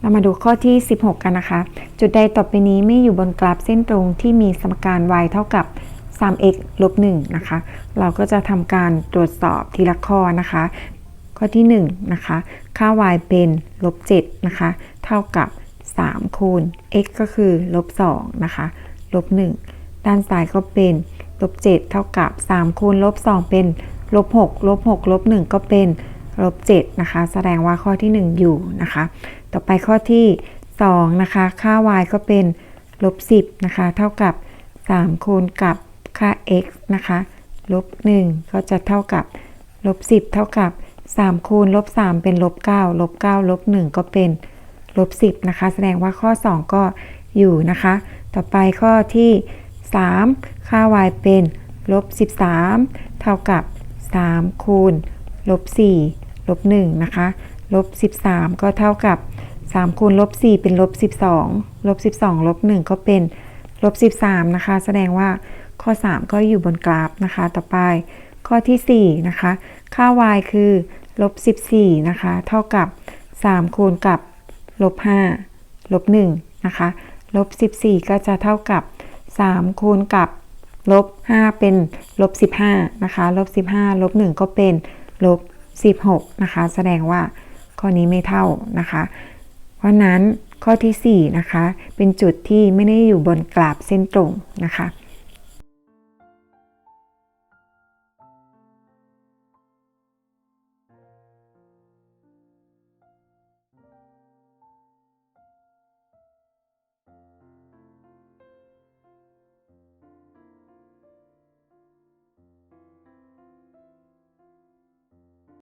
เรามาดูข้อที่ 16 กันนะคะ จุดใดต่อไปนี้ไม่อยู่บนกราฟเส้นตรงที่มีสมการ y เท่ากับ 3x ลบ1นะคะ เราก็จะทำการตรวจสอบทีละข้อนะคะ ข้อที่ 1 นะคะ ค่า y เป็นลบ7นะคะ เท่ากับ 3 คูณ x ก็คือลบ2นะคะ ลบ 1 ด้านซ้ายก็เป็นลบ7เท่ากับ 3 คูณลบ2เป็นลบ6ลบ6ลบ1ก็เป็น ลบ7นะคะ แสดงว่าข้อที่ 1 อยู่นะคะ ต่อไปข้อที่ 2 นะคะ ค่า y ก็เป็นลบ10นะคะ เท่ากับ 3 คูณกับค่า x นะคะลบ1ก็จะเท่ากับลบ10 เท่ากับ 3 คูณลบ3เป็นลบ9ลบ9ลบ1ก็เป็นลบ10นะคะ แสดงว่าข้อ 2 ก็อยู่นะคะ ต่อไปข้อที่ 3 ค่า y เป็นลบ13 เท่ากับ 3 คูณลบ4 ลบ1นะคะลบ13 ก็เท่ากับ 3คูณลบ4เป็นลบ12ลบ12ลบ1ก็เป็นลบ13นะคะ แสดงว่าข้อ 3 ก็อยู่บนกราฟนะคะ ต่อไปข้อที่4นะคะ ค่า y คือลบ14นะคะ เท่ากับ 3 คูณกับลบ5ลบ1นะคะลบ14 ก็จะเท่ากับ 3 คูณกับลบ5เป็นลบ15นะคะลบ15ลบ1ก็เป็นลบ 16 นะคะ แสดงว่าข้อนี้ไม่เท่านะคะ เพราะนั้นข้อที่4นะคะ เป็นจุดที่ไม่ได้อยู่บนกราฟเส้นตรงนะคะ